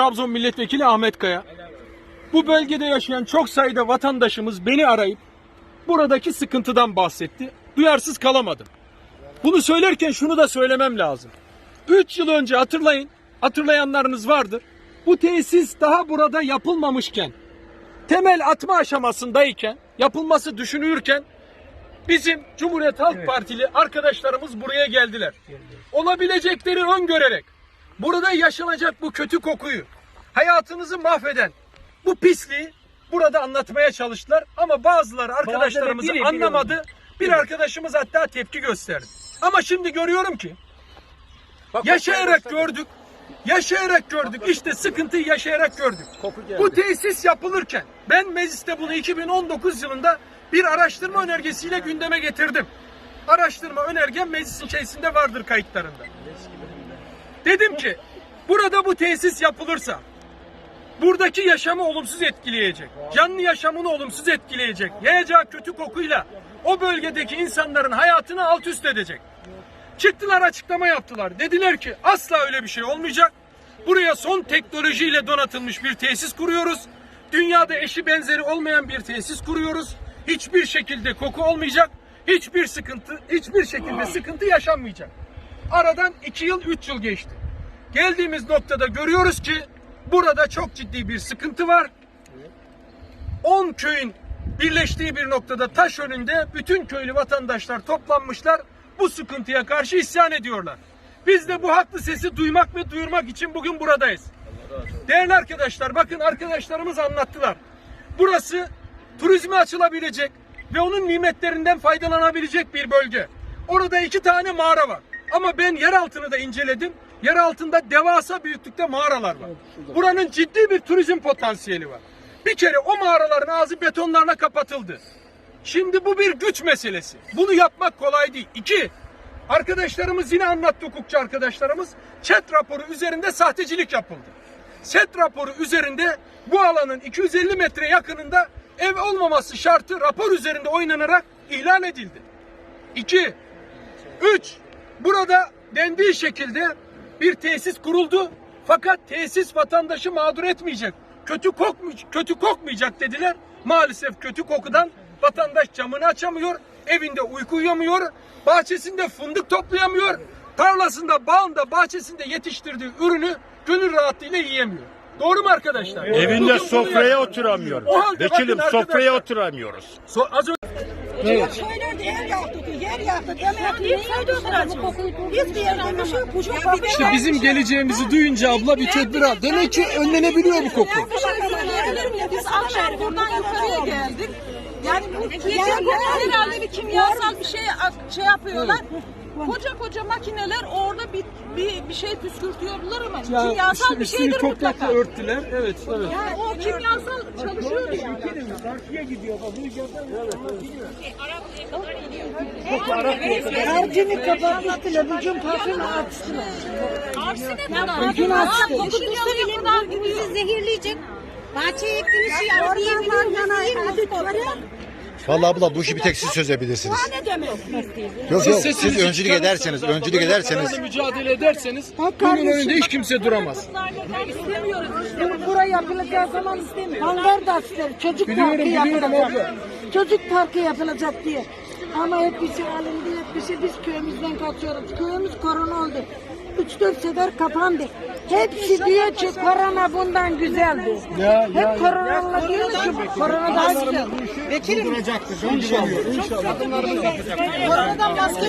Trabzon Milletvekili Ahmet Kaya. Bu bölgede yaşayan çok sayıda vatandaşımız beni arayıp buradaki sıkıntıdan bahsetti. Duyarsız kalamadım. Bunu söylerken şunu da söylemem lazım. 3 yıl önce hatırlayın, hatırlayanlarınız vardır. Bu tesis daha burada yapılmamışken, temel atma aşamasındayken, yapılması düşünülürken bizim Cumhuriyet Halk Partili arkadaşlarımız buraya geldiler. Olabilecekleri öngörerek burada yaşanacak bu kötü kokuyu, hayatınızı mahveden bu pisliği burada anlatmaya çalıştılar ama bazıları arkadaşlarımız biri- biri anlamadı. Bir arkadaşımız hatta tepki gösterdi. Ama şimdi görüyorum ki yaşayarak gördük. Yaşayarak gördük. İşte sıkıntıyı yaşayarak gördük. Bu tesis yapılırken ben mecliste bunu 2019 yılında bir araştırma önergesiyle gündeme getirdim. Araştırma önergem meclisin içerisinde vardır kayıtlarında. Dedim ki burada bu tesis yapılırsa buradaki yaşamı olumsuz etkileyecek. Canlı yaşamını olumsuz etkileyecek. Yayacağı kötü kokuyla o bölgedeki insanların hayatını alt üst edecek. Çıktılar açıklama yaptılar. Dediler ki asla öyle bir şey olmayacak. Buraya son teknolojiyle donatılmış bir tesis kuruyoruz. Dünyada eşi benzeri olmayan bir tesis kuruyoruz. Hiçbir şekilde koku olmayacak. Hiçbir sıkıntı, hiçbir şekilde sıkıntı yaşanmayacak. Aradan iki yıl, üç yıl geçti. Geldiğimiz noktada görüyoruz ki burada çok ciddi bir sıkıntı var. 10 köyün birleştiği bir noktada taş önünde bütün köylü vatandaşlar toplanmışlar. Bu sıkıntıya karşı isyan ediyorlar. Biz de bu haklı sesi duymak ve duyurmak için bugün buradayız. Değerli arkadaşlar bakın arkadaşlarımız anlattılar. Burası turizme açılabilecek ve onun nimetlerinden faydalanabilecek bir bölge. Orada iki tane mağara var. Ama ben yer altını da inceledim. Yer altında devasa büyüklükte mağaralar var. Buranın ciddi bir turizm potansiyeli var. Bir kere o mağaraların ağzı betonlarla kapatıldı. Şimdi bu bir güç meselesi. Bunu yapmak kolay değil. İki, arkadaşlarımız yine anlattı hukukçu arkadaşlarımız. Çet raporu üzerinde sahtecilik yapıldı. Set raporu üzerinde bu alanın 250 metre yakınında ev olmaması şartı rapor üzerinde oynanarak ihlal edildi. İki, üç, burada dendiği şekilde bir tesis kuruldu. Fakat tesis vatandaşı mağdur etmeyecek. Kötü kokmuş, kötü kokmayacak dediler. Maalesef kötü kokudan vatandaş camını açamıyor, evinde uyku uyuyamıyor, bahçesinde fındık toplayamıyor, tarlasında, bağında, bahçesinde yetiştirdiği ürünü gönül rahatlığıyla yiyemiyor. Doğru mu arkadaşlar? Bugün Evinde bunu sofraya yaşıyoruz. oturamıyor. O halde Vekilim sofraya oturamıyoruz. So- az önce Köylerde yer yaptık, yer yaptık. Demek ki niye oturacağız? Hiçbir yerde bir şey yok. Bu çok koku. İşte bizim geleceğimizi duyunca abla bir tedbir al. Demek ki önlenebiliyor bu koku. Biz akşam buradan yukarıya geldik. Yani bu Gece herhalde bir kimyasal bir şey şey yapıyorlar. Koca koca makineler orada bir bir, bir şey püskürtüyorlar ama kimyasal bir şeydir mutlaka. örttüler. Evet, evet. Yani o kimyasal çalışıyordu yani. harcını kapatmıştılar. Bugün parfüm açtılar. Aksine Bugün açtı. Koku yapılan bizi zehirleyecek. Bahçeye ektiğiniz şeyi alıp Oradan yiyebilir var Vallahi abla bu işi bir tek siz çözebilirsiniz. Ne demek? Yok yok Sesinizi siz öncülük çıkarırsanız, ederseniz, abla, öncülük böyle ederseniz mücadele ederseniz bunun önünde hiç kimse duramaz. istemiyoruz işte. Buraya yapılacağı zaman istemiyor. Hangar da ister. Çocuk Biliyorum, parkı biliyorum yapılacak. Çocuk parkı yapılacak diye. Ama hep bir şey alındı, hep bir şey biz köyümüzden kaçıyoruz. Köyümüz korona oldu. 3-4 sefer kapandı. Hepsi diyor ki korona bundan güzeldi. Ya, ya, Hep koronalı diyor ki korona daha güzel. Durduracaktır. İnşallah. İnşallah. Koronadan maske